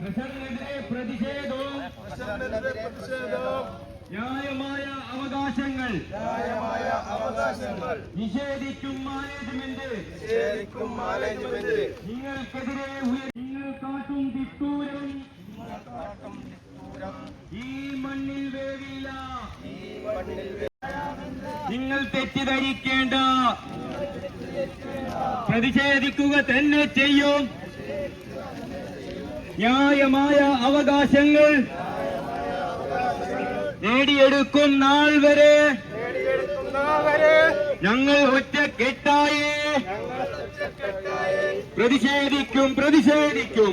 പ്രഷറിനെതിരെ പ്രതിഷേധവും ന്യായമായ അവകാശങ്ങൾ. ന്യായമായ അവകാശങ്ങൾ നിഷേധിക്കും മാനേജ്മെന്റ്. നിഷേധിക്കും മാനേജ്മെന്റ് നിങ്ങൾക്കെതിരെ നിങ്ങൾ കാട്ടും തിട്ടൂരം. ഈ മണ്ണിൽ വേവില്ല നിങ്ങൾ തെറ്റിദ്ധരിക്കേണ്ട. പ്രതിഷേധിക്കുക തന്നെ ചെയ്യും. ന്യായമായ അവകാശങ്ങൾ നേടിയെടുക്കും നാൾ വരെ. ഞങ്ങൾ ഒറ്റക്കെട്ടായി. പ്രതിഷേധിക്കും പ്രതിഷേധിക്കും.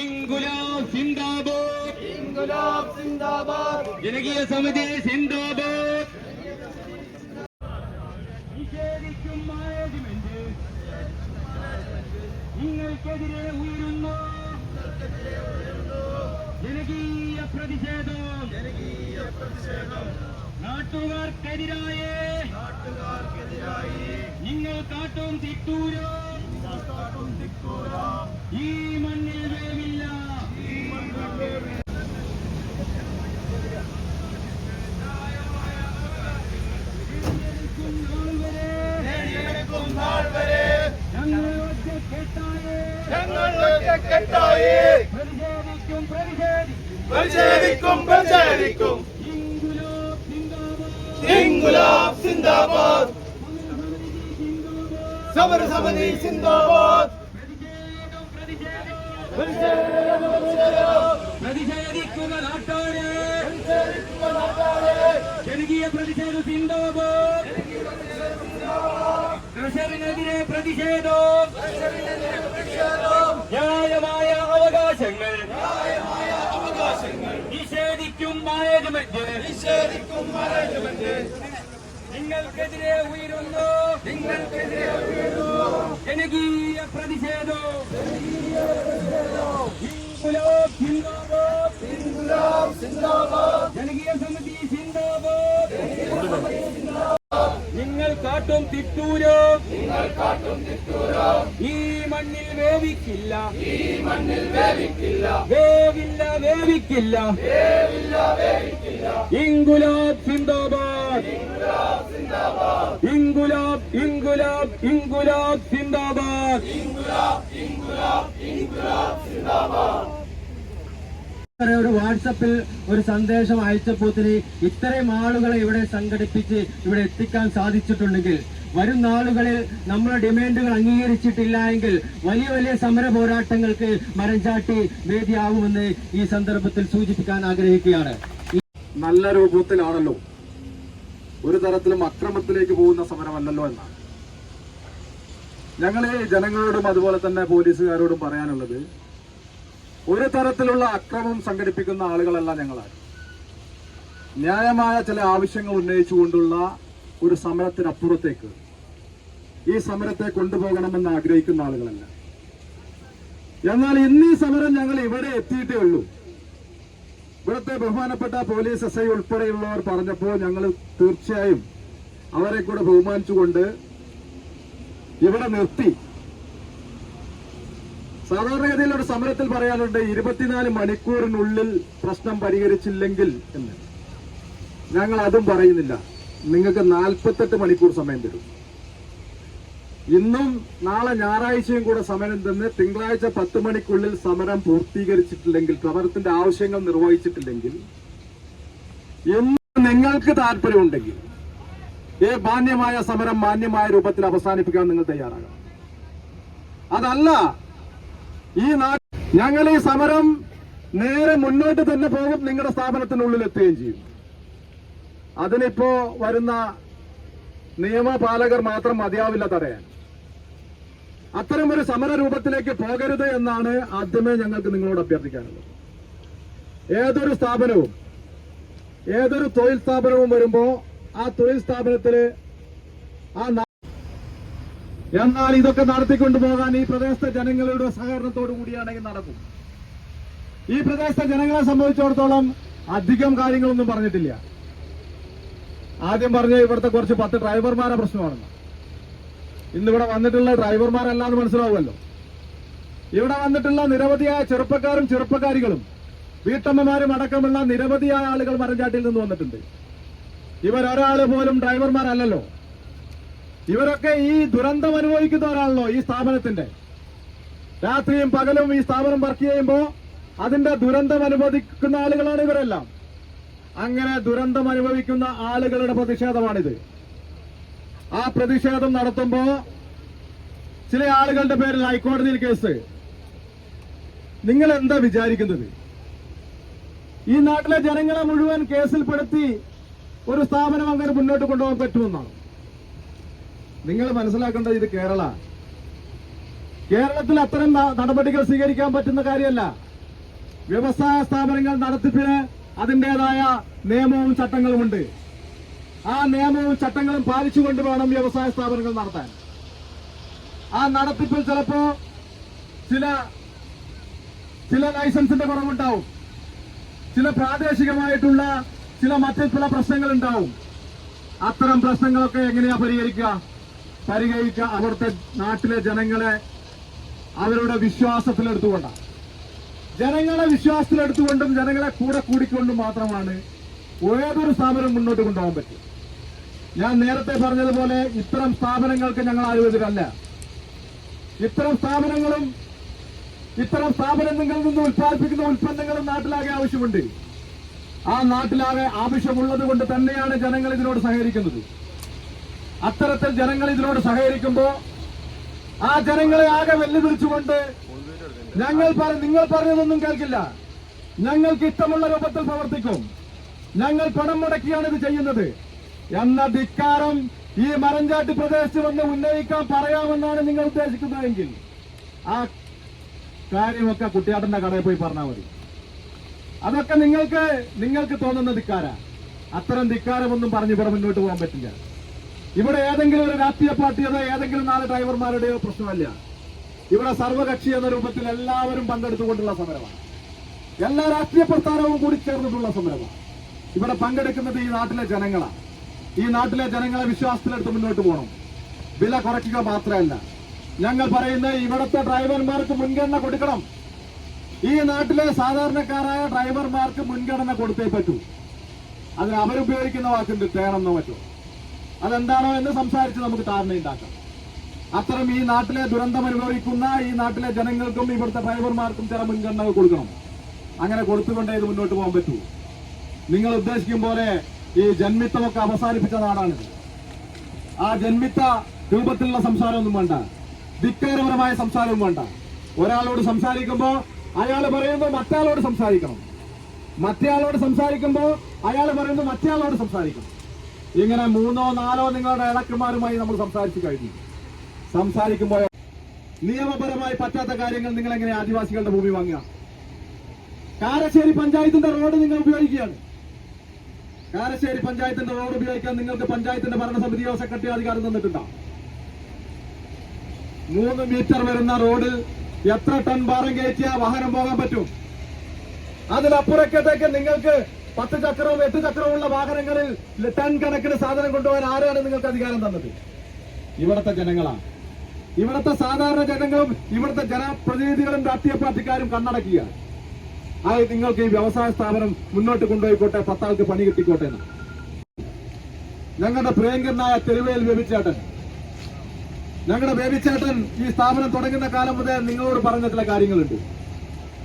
ഇൻകുലാബ് സിന്ദാബാദ്. സിന്ദാബാദ് ജനകീയ സമിതി സിന്ദാബാദ്. നിഷേധിക്കും മാനേജ്മെന്റ്. നിങ്ങൾക്കെതിരെ ഉയരുന്നു. ജനകീയ പ്രതിഷേധം. നാട്ടുകാർക്കെതിരായ. നിങ്ങൾ കാട്ടും തിട്ടൂരോ? ഈ മണ്ണിൽ വേവില്ല നേടിയെടുക്കും നാൾ വരെ ഞങ്ങൾ ഒറ്റക്കെട്ടായി ഞങ്ങൾ ഒറ്റക്കെട്ടായി പ്രതിഷേധിക്കും പ്രതിഷേധിക്കും. പ്രതിഷേധിക്കും ഇൻകുലാബ് സിന്ദാബാദ്. സിന്ദാബാദ്. സമരസമിതി സിന്ദാബാദ്. പ്രതിഷേധം പ്രതിഷേധിക്കും പ്രതിഷേധം പ്രതിഷേധം. പ്രതിഷേധിക്കുക നാട്ടാണ് പ്രതിഷേധിക്കുക നാട്ടാളെ. ജനകീയ പ്രതിഷേധ സിന്ദാബാദ്. കർഷകനെതിരെ പ്രതിഷേധം. ന്യായമായ അവകാശങ്ങൾ. നിഷേധിക്കും നിങ്ങൾക്കെതിരെ ഉയരുന്നു നിങ്ങൾക്കെതിരെ ഉയരുന്നു. ജനകീയ പ്രതിഷേധം. ജനകീയ സമിതി സിന്ദാബാദ് നിങ്ങൾ കാട്ടും തിട്ടൂരം? ഈ മണ്ണിൽ വേവിക്കില്ല. ഈ മണ്ണിൽ വേവിക്കില്ല. വേവില്ല വേവിക്കില്ല. വേവില്ല വേവിക്കില്ല. ഇംഗുലാബ് സിന്ദാബാദ്. ഇംഗുലാബ് ഇംഗുലാബ് ഇംഗുലാബ് സിന്ദാബാദ്. ഒരു വാട്സപ്പിൽ ഒരു സന്ദേശം അയച്ചപ്പോത്തിന് ഇത്രയും ആളുകളെ ഇവിടെ സംഘടിപ്പിച്ച് ഇവിടെ എത്തിക്കാൻ സാധിച്ചിട്ടുണ്ടെങ്കിൽ വരും നാളുകളിൽ നമ്മുടെ ഡിമാൻഡുകൾ അംഗീകരിച്ചിട്ടില്ല എങ്കിൽ വലിയ വലിയ സമര പോരാട്ടങ്ങൾക്ക് മരംചാട്ടി വേദിയാവുമെന്ന് ഈ സന്ദർഭത്തിൽ സൂചിപ്പിക്കാൻ ആഗ്രഹിക്കുകയാണ്. നല്ല രൂപത്തിലാണല്ലോ. ഒരു തരത്തിലും അക്രമത്തിലേക്ക് പോകുന്ന സമരമല്ലല്ലോ എന്നാണ്. ഞങ്ങളെ ജനങ്ങളോടും അതുപോലെ തന്നെ പോലീസുകാരോടും പറയാനുള്ളത് ഒരു തരത്തിലുള്ള അക്രമം സംഘടിപ്പിക്കുന്ന ആളുകളല്ല ഞങ്ങളാണ് ന്യായമായ ചില ആവശ്യങ്ങൾ ഉന്നയിച്ചുകൊണ്ടുള്ള ഒരു സമരത്തിനപ്പുറത്തേക്ക്. ഈ സമരത്തെ കൊണ്ടുപോകണമെന്ന് ആഗ്രഹിക്കുന്ന ആളുകളല്ല. എന്നാൽ ഇന്ന് ഈ സമരം ഞങ്ങൾ ഇവിടെ എത്തിയിട്ടേ ഉള്ളൂ. ഇവിടുത്തെ ബഹുമാനപ്പെട്ട പോലീസ് എസ് ഐ ഉൾപ്പെടെയുള്ളവർ പറഞ്ഞപ്പോൾ ഞങ്ങൾ തീർച്ചയായും അവരെ കൂടെ ബഹുമാനിച്ചുകൊണ്ട് ഇവിടെ നിർത്തി. സാധാരണഗതിയിൽ ഒരു സമരത്തിൽ പറയാനുണ്ട് ഇരുപത്തിനാല് മണിക്കൂറിനുള്ളിൽ പ്രശ്നം പരിഹരിച്ചില്ലെങ്കിൽ എന്ന്. ഞങ്ങൾ അതും പറയുന്നില്ല. നിങ്ങൾക്ക് നാൽപ്പത്തെട്ട് മണിക്കൂർ സമയം തരും. ഇന്നും നാളെ ഞായറാഴ്ചയും കൂടെ സമരം തന്ന് തിങ്കളാഴ്ച പത്ത് മണിക്കുള്ളിൽ സമരം പൂർത്തീകരിച്ചിട്ടില്ലെങ്കിൽ പ്രവർത്തിന്റെ ആവശ്യങ്ങൾ നിർവഹിച്ചിട്ടില്ലെങ്കിൽ എന്ന് നിങ്ങൾക്ക് താല്പര്യമുണ്ടെങ്കിൽ ഈ മാന്യമായ സമരം മാന്യമായ രൂപത്തിൽ അവസാനിപ്പിക്കാൻ നിങ്ങൾ തയ്യാറാകണം. അതല്ല ഈ നാ ഞങ്ങൾ ഈ സമരം നേരെ മുന്നോട്ട് തന്നെ പോകും നിങ്ങളുടെ സ്ഥാപനത്തിനുള്ളിൽ എത്തുകയും ചെയ്യും. അതിനിപ്പോ വരുന്ന നിയമപാലകർ മാത്രം മതിയാവില്ല തടയാൻ അത്തരം ഒരു സമര രൂപത്തിലേക്ക് പോകരുത് എന്നാണ് ആദ്യമേ ഞങ്ങൾക്ക് നിങ്ങളോട് അഭ്യർത്ഥിക്കാനുള്ളത്. ഏതൊരു സ്ഥാപനവും ഏതൊരു തൊഴിൽ സ്ഥാപനവും വരുമ്പോ ആ തൊഴിൽ സ്ഥാപനത്തിൽ ആ എന്നാൽ ഇതൊക്കെ നടത്തിക്കൊണ്ടു പോകാൻ ഈ പ്രദേശത്തെ ജനങ്ങളുടെ സഹകരണത്തോടു കൂടിയാണെങ്കിൽ നടക്കും. ഈ പ്രദേശത്തെ ജനങ്ങളെ സംബന്ധിച്ചിടത്തോളം അധികം കാര്യങ്ങളൊന്നും പറഞ്ഞിട്ടില്ല. ആദ്യം പറഞ്ഞ ഇവിടുത്തെ കുറച്ച് പത്ത് ഡ്രൈവർമാരെ പ്രശ്നമാണെന്ന് ഇന്നിവിടെ വന്നിട്ടുള്ള ഡ്രൈവർമാരല്ലാന്ന് മനസ്സിലാവുമല്ലോ. ഇവിടെ വന്നിട്ടുള്ള നിരവധിയായ ചെറുപ്പക്കാരും ചെറുപ്പക്കാരികളും വീട്ടമ്മമാരും അടക്കമുള്ള നിരവധിയായ ആളുകൾ മരഞ്ചാട്ടിൽ നിന്ന് വന്നിട്ടുണ്ട്. ഇവരൊരാൾ പോലും ഡ്രൈവർമാരല്ലല്ലോ. ഇവരൊക്കെ ഈ ദുരന്തം അനുഭവിക്കുന്നവരാണല്ലോ ഈ സ്ഥാപനത്തിന്റെ. രാത്രിയും പകലും ഈ സ്ഥാപനം വർക്ക് ചെയ്യുമ്പോ അതിന്റെ ദുരന്തം അനുഭവിക്കുന്ന ആളുകളാണ് ഇവരെല്ലാം. അങ്ങനെ ദുരന്തം അനുഭവിക്കുന്ന ആളുകളുടെ പ്രതിഷേധമാണിത്. ആ പ്രതിഷേധം നടത്തുമ്പോ ചില ആളുകളുടെ പേരിൽ ഹൈക്കോടതിയിൽ കേസ്. നിങ്ങൾ എന്താ വിചാരിക്കുന്നത്? ഈ നാട്ടിലെ ജനങ്ങളെ മുഴുവൻ കേസിൽപ്പെടുത്തി ഒരു സ്ഥാപനം അങ്ങനെ മുന്നോട്ട് കൊണ്ടുപോകാൻ പറ്റുമെന്നാണ്. നിങ്ങൾ മനസ്സിലാക്കേണ്ടത് ഇത് കേരള. കേരളത്തിൽ അത്തരം നടപടികൾ സ്വീകരിക്കാൻ പറ്റുന്ന കാര്യമല്ല. വ്യവസായ സ്ഥാപനങ്ങൾ നടത്തിപ്പിന് അതിന്റേതായ നിയമവും ചട്ടങ്ങളുമുണ്ട്. ആ നിയമവും ചട്ടങ്ങളും പാലിച്ചുകൊണ്ട് വേണം വ്യവസായ സ്ഥാപനങ്ങൾ നടത്താൻ. ആ നടത്തിപ്പിൽ ചിലപ്പോ ചില ചില ലൈസൻസിന്റെ കുറവുണ്ടാവും. ചില പ്രാദേശികമായിട്ടുള്ള ചില മറ്റ് ചില പ്രശ്നങ്ങൾ ഉണ്ടാവും അത്തരം പ്രശ്നങ്ങളൊക്കെ എങ്ങനെയാ പരിഹരിക്കുക? പരിഹരിക്കുക അവിടുത്തെ നാട്ടിലെ ജനങ്ങളെ അവരുടെ വിശ്വാസത്തിലെടുത്തുകൊണ്ടാണ്. ജനങ്ങളെ വിശ്വാസത്തിലെടുത്തുകൊണ്ടും ജനങ്ങളെ കൂടെ കൂടിക്കൊണ്ടും മാത്രമാണ് ഏതൊരു സ്ഥാപനം മുന്നോട്ട് കൊണ്ടുപോകാൻ പറ്റും ഞാൻ നേരത്തെ പറഞ്ഞതുപോലെ ഇത്തരം സ്ഥാപനങ്ങൾക്ക് ഞങ്ങൾ ആരോഗ്യരല്ല ഇത്തരം സ്ഥാപനങ്ങളും ഇത്തരം സ്ഥാപനങ്ങളിൽ നിന്ന് ഉത്പാദിപ്പിക്കുന്ന ഉൽപ്പന്നങ്ങളും നാട്ടിലാകെ ആവശ്യമുണ്ട്. ആ നാട്ടിലാകെ ആവശ്യമുള്ളത് കൊണ്ട് തന്നെയാണ് ജനങ്ങൾ ഇതിനോട് സഹകരിക്കുന്നത്. അത്തരത്തിൽ ജനങ്ങൾ ഇതിനോട് സഹകരിക്കുമ്പോ ആ ജനങ്ങളെ ആകെ വെല്ലുവിളിച്ചുകൊണ്ട് ഞങ്ങൾ നിങ്ങൾ പറഞ്ഞതൊന്നും കേൾക്കില്ല. ഞങ്ങൾക്ക് ഇഷ്ടമുള്ള രൂപത്തിൽ പ്രവർത്തിക്കും. ഞങ്ങൾ പണം മുടക്കിയാണ് ഇത് ചെയ്യുന്നത്. എന്ന ധിക്കാരം ഈ മരഞ്ചാട്ടി പ്രദേശത്ത് വന്ന് ഉന്നയിക്കാൻ പറയാമെന്നാണ് നിങ്ങൾ ഉദ്ദേശിക്കുന്നതെങ്കിൽ ആ കാര്യമൊക്കെ കുട്ടിയാട്ടന്റെ കടയിൽ പോയി പറഞ്ഞാൽ മതി. അതൊക്കെ നിങ്ങൾക്ക് നിങ്ങൾക്ക് തോന്നുന്ന ധിക്കാര. അത്തരം ധിക്കാരമൊന്നും പറഞ്ഞ് ഇവിടെ മുന്നോട്ട് പോകാൻ പറ്റില്ല. ഇവിടെ ഏതെങ്കിലും ഒരു രാഷ്ട്രീയ പാർട്ടിയോ ഏതെങ്കിലും നാല് ഡ്രൈവർമാരുടെയോ പ്രശ്നമല്ല. ഇവിടെ സർവകക്ഷി എന്ന രൂപത്തിൽ എല്ലാവരും പങ്കെടുത്തുകൊണ്ടുള്ള സമരമാണ്. എല്ലാ രാഷ്ട്രീയ പ്രസ്ഥാനവും കൂടി ചേർന്നിട്ടുള്ള സമരമാണ്. ഇവിടെ പങ്കെടുക്കുന്നത് ഈ നാട്ടിലെ ജനങ്ങളാണ്. ഈ നാട്ടിലെ ജനങ്ങളെ വിശ്വാസത്തിലെടുത്ത് മുന്നോട്ട് പോകണം. വില കുറയ്ക്കുക മാത്രമല്ല. ഞങ്ങൾ പറയുന്നത് ഇവിടുത്തെ ഡ്രൈവർമാർക്ക് മുൻഗണന കൊടുക്കണം. ഈ നാട്ടിലെ സാധാരണക്കാരായ ഡ്രൈവർമാർക്ക് മുൻഗണന കൊടുത്തേ പറ്റൂ. അതിന് അവരുപയോഗിക്കുന്ന വാക്കുണ്ട് തേണമെന്നോ മറ്റോ അതെന്താണോ എന്ന് സംസാരിച്ച് നമുക്ക് ധാരണയുണ്ടാക്കാം അത്തരം ഈ നാട്ടിലെ ദുരന്തം അനുഭവിക്കുന്ന ഈ നാട്ടിലെ ജനങ്ങൾക്കും ഇവിടുത്തെ ഡ്രൈവർമാർക്കും ചില മുൻഗണന കൊടുക്കണം. അങ്ങനെ കൊടുത്തുകൊണ്ടേ ഇത് മുന്നോട്ട് പോകാൻ പറ്റൂ. നിങ്ങൾ ഉദ്ദേശിക്കും പോലെ ഈ ജന്മിത്തമൊക്കെ അവസാനിപ്പിച്ച നാടാണിത്. ആ ജന്മിത്ത രൂപത്തിലുള്ള സംസാരമൊന്നും വേണ്ട. ധിക്കാരപരമായ സംസാരവും വേണ്ട. ഒരാളോട് സംസാരിക്കുമ്പോൾ അയാൾ പറയുമ്പോൾ മറ്റയാളോട് സംസാരിക്കണം. മറ്റേയാളോട് സംസാരിക്കുമ്പോൾ അയാൾ പറയുമ്പോൾ മറ്റേയാളോട് സംസാരിക്കണം. ഇങ്ങനെ മൂന്നോ നാലോ നിങ്ങളുടെ ഇളക്കന്മാരുമായി നമ്മൾ സംസാരിച്ചു കഴിഞ്ഞു. സംസാരിക്കുമ്പോൾ നിയമപരമായി പറ്റാത്ത കാര്യങ്ങൾ നിങ്ങൾ എങ്ങനെ ആദിവാസികളുടെ ഭൂമി വാങ്ങുക? കാരശ്ശേരി പഞ്ചായത്തിന്റെ റോഡ് നിങ്ങൾ ഉപയോഗിക്കുകയാണ്. കാരശ്ശേരി പഞ്ചായത്തിന്റെ റോഡ് ഉപയോഗിക്കാൻ നിങ്ങൾക്ക് പഞ്ചായത്തിന്റെ ഭരണസമിതിയോ സെക്രട്ടറി അധികാരം തന്നിട്ടുണ്ടോ? മൂന്ന് മീറ്റർ വരുന്ന റോഡിൽ എത്ര ടൺ ഭാരം കയറ്റിയാ വാഹനം പോകാൻ പറ്റും? അതിലപ്പുറക്കത്തേക്ക് നിങ്ങൾക്ക് പത്ത് ചക്രവും എട്ട് ചക്രവും ഉള്ള വാഹനങ്ങളിൽ ടൺ കണക്കിന് സാധനം കൊണ്ടുപോകാൻ ആരാണ് നിങ്ങൾക്ക് അധികാരം തന്നത്? ഇവിടുത്തെ ജനങ്ങളാണ്. ഇവിടുത്തെ സാധാരണ ജനങ്ങളും ഇവിടുത്തെ ജനപ്രതിനിധികളും രാഷ്ട്രീയ പാർട്ടിക്കാരും കണ്ണടക്കുക ആയി നിങ്ങൾക്ക് ഈ വ്യവസായ സ്ഥാപനം മുന്നോട്ട് കൊണ്ടുപോയിക്കോട്ടെ പത്താൾക്ക് പണി കിട്ടിക്കോട്ടെ എന്ന്. ഞങ്ങളുടെ പ്രിയങ്കരനായ തെരുവേൽ ബേബിച്ചേട്ടൻ. ഞങ്ങളുടെ ബേബിച്ചേട്ടൻ ഈ സ്ഥാപനം തുടങ്ങുന്ന കാലം മുതൽ നിങ്ങളോട് പറഞ്ഞ ചില കാര്യങ്ങളുണ്ട്.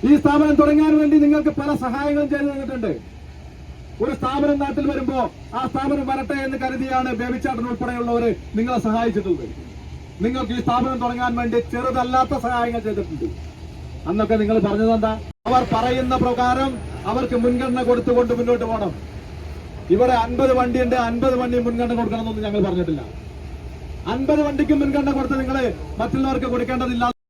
ഈ സ്ഥാപനം തുടങ്ങാൻ വേണ്ടി നിങ്ങൾക്ക് പല സഹായങ്ങളും ചെയ്തു തന്നിട്ടുണ്ട്. ഒരു സ്ഥാപനം നാട്ടിൽ വരുമ്പോ ആ സ്ഥാപനം വരട്ടെ എന്ന് കരുതിയാണ് ബേബിച്ചാട്ടൻ ഉൾപ്പെടെയുള്ളവര് നിങ്ങളെ സഹായിച്ചിട്ടുള്ളത്. നിങ്ങൾക്ക് ഈ സ്ഥാപനം തുടങ്ങാൻ വേണ്ടി ചെറുതല്ലാത്ത സഹായങ്ങൾ ചെയ്തിട്ടുണ്ട്. അന്നൊക്കെ നിങ്ങൾ പറഞ്ഞതെന്താ? അവർ പറയുന്ന പ്രകാരം അവർക്ക് മുൻഗണന കൊടുത്തുകൊണ്ട് മുന്നോട്ട് പോകണം. ഇവിടെ അൻപത് വണ്ടിയുണ്ട് അൻപത് വണ്ടി മുൻഗണന കൊടുക്കണമെന്നൊന്നും ഞങ്ങൾ പറഞ്ഞിട്ടില്ല. അൻപത് വണ്ടിക്ക് മുൻഗണന കൊടുത്ത് നിങ്ങൾ മറ്റുള്ളവർക്ക് കൊടുക്കേണ്ടതില്ല